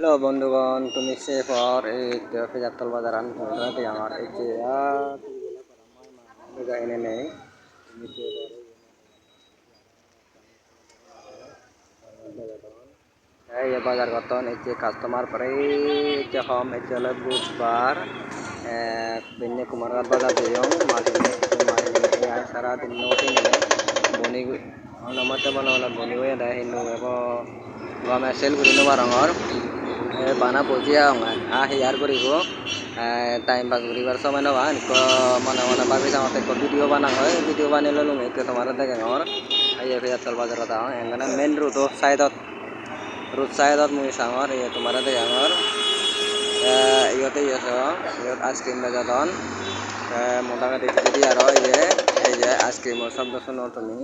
Hello বন্ধুগণ, তুমি সেফর এই ফেজারতল বাজার আন তোমাকে আমার এই যে আর এনে নেই। এই বাজার গতন এই যে কাস্টমার পরে যে হম, এই হলো বুধবার বিন্নে কুমার বাজার দিয়ং মাটি মাটি সারা দিন নোটি বনি নমতে বনা বনি হয়ে দেয় হিন্দু এবং gome sel guri no barongor bojia onga a hiyar guribo time pass করিবার সময় নবা মনে মনে ভাবি আমাকে একটু ভিডিও বানা হয়। ভিডিও বানিয়ে লুম একটু তোমার দেখে আমার এই ফেজাতল বাজার দাও এখানে মেন রুট সাইডত রুট সাইডত মুই সাঙর এই তোমার দেখে আমার ইয়তে ইয়েছ ইয়ত আইসক্রিম বেজাতন মোটামুটি যদি আর ইয়ে এই যে আইসক্রিমের শব্দ শুনো তুমি।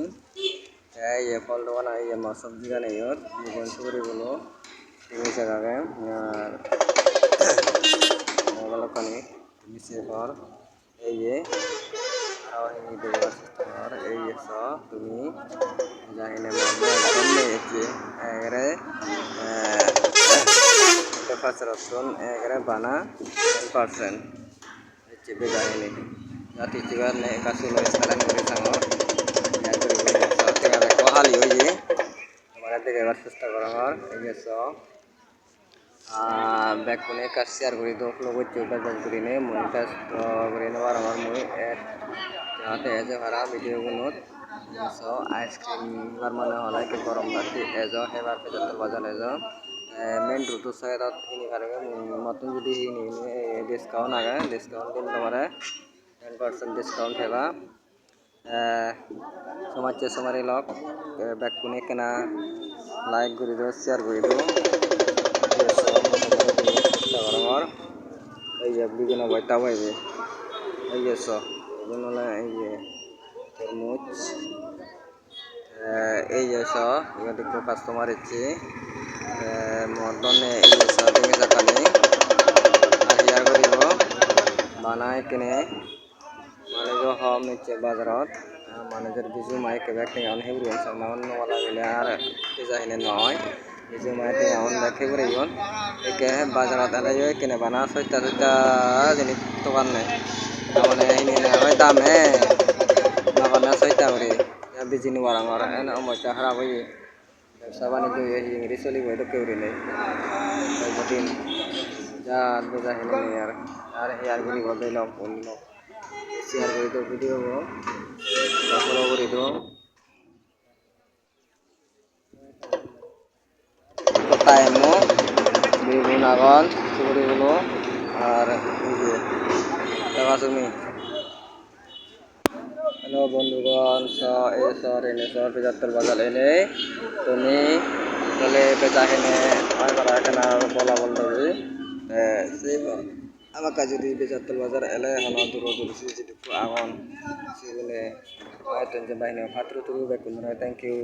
এই ফল দোকান এই সবজি গানে ইয়ত bukan suri dulu kalau kan ini ini sebar এই যে সিস্টেমার এই সো, তুমি জাহিনে মধ্যে একদম নেছে এগারে ফার্স্ট অপশন এগারে বানা পার্সেন্ট চেপে চিগার নে কাশি লো থেকে এবার চেষ্টা করা হয়, এই গেছ ব্যাক কোনে কাজ শেয়ার করি, তো ফ্লো করছি ওটা কাজ করি নে মই কাজ করে নেবার আমার মই যাতে এজে ভাড়া ভিডিওগুলো গেছ আইসক্রিম এবার মানে হলে কি গরম রাখি এজ সেবার পেজত বাজার এজ মেইন রুটু সাইডত হিনি কারণে মতন যদি ডিসকাউন্ট আগে ডিসকাউন্ট দিন তোমার টেন পার্সেন্ট ডিসকাউন্ট হেবা সমাজ সমারি লক ব্যাক কোনে কেনা লাইক করে দেবো শেয়ার করে দেবো আমার এই যে বিভিন্ন বইটা বইবে এই যে এগুলো এই যে তরমুজ। এই যে স এগুলো দেখো কাস্টমার ইচ্ছে মদনে এই যে স ভেঙে যাকানি আহিয়া করিব বানাই কিনে। মানে হম নিচ্ছে বাজারত। মানুষের বিজু মাই কেবে টেঙান হেবুরিয়ান সামনান নওয়ালা গেলে আর পিজা হিনে নয়। বিজু মাই টেঙান দেখে বুড়িয়ন একে বাজারত আলাই কিনে বানা সইতা সইতা জিনিস দোকান নেই। মানে হিনে হয় দামে নাগানা সইতা করি বিজি নোয়ার আমার এনে অমরটা খারাপ হয়ে ব্যবসা বাণিজ্য হিংরি চলিব এটা কেউরি নেই। যা বেজা হিনে আর। আর হেয়ার গদাই লক লক শেয়ার করে দিও ভিডিও ফলো করে দিও টাইমও বেগুন আগন চুরিগুলো আর দেখা তুমি। হ্যালো বন্ধুগণ এই সর এনে সর পেজাত্তর বাজার এনে তুমি তাহলে পেঁচা এনে আমার করা এখানে বলা বলতে আমাকে যদি বেজাত্তল বাজার এলে হন দূর দূর যদি আগন সেগুলো বাহিনী ফাত্র তুলবে কোনো থ্যাংক ইউ